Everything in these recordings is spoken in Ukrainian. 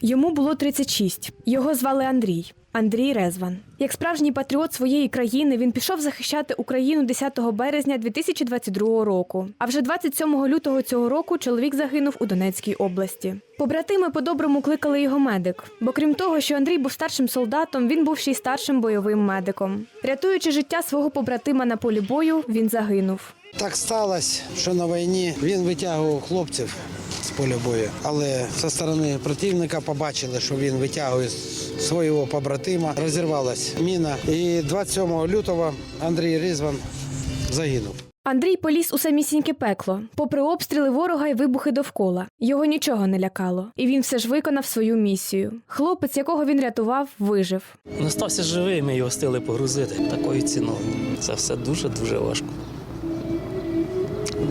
Йому було 36. Його звали Андрій. Андрій Резван. Як справжній патріот своєї країни, він пішов захищати Україну 10 березня 2022 року. А вже 27 лютого цього року чоловік загинув у Донецькій області. Побратими по-доброму кликали його медик, бо крім того, що Андрій був старшим солдатом, він був ще й старшим бойовим медиком. Рятуючи життя свого побратима на полі бою, він загинув. Так сталося, що на війні він витягував хлопців поля бою, але зі сторони противника побачили, що він витягує свого побратима. Розірвалась міна. І 27 лютого Андрій Різван загинув. Андрій поліз у самісіньке пекло, попри обстріли ворога і вибухи довкола. Його нічого не лякало, і він все ж виконав свою місію. Хлопець, якого він рятував, вижив. Не стався живий, ми його стили погрузити такою ціною. Це все дуже-дуже важко.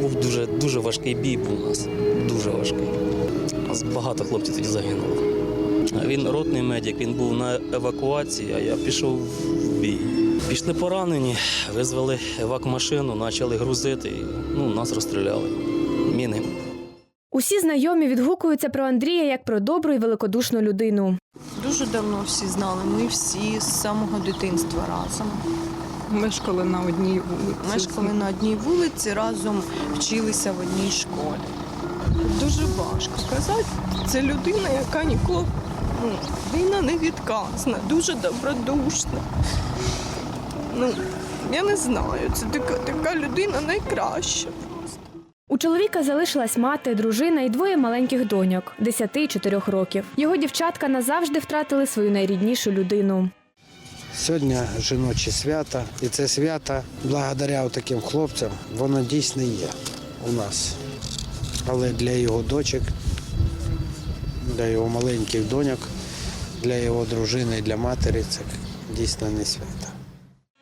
Був дуже, дуже важкий бій був у нас. Дуже важкий. Багато хлопців тоді загинуло. А Він ротний медик, він був на евакуації, а я пішов в бій. Пішли поранені, визвали евак-машину, почали грузити. І, ну, нас розстріляли. Міни. Усі знайомі відгукуються про Андрія як про добру і великодушну людину. Дуже давно всі знали. Ми всі з самого дитинства разом. Мешкали на одній вулиці. Мешкали на одній вулиці, разом вчилися в одній школі. Дуже важко сказати. Це людина, яка ніколи ну, війна не відказна, дуже добродушна. Ну, я не знаю, це така, така людина найкраща. У чоловіка залишилась мати, дружина і двоє маленьких доньок 10 і 4 років. Його дівчатка назавжди втратили свою найріднішу людину. Сьогодні жіночі свята, і це свято, благодаря таким хлопцям, воно дійсно є у нас. Але для його дочок, для його маленьких доньок, для його дружини, для матері це дійсно не свято.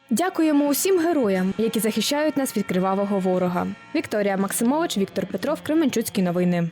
Дякуємо усім героям, які захищають нас від кривавого ворога. Вікторія Максимович, Віктор Петров, Кременчуцькі новини.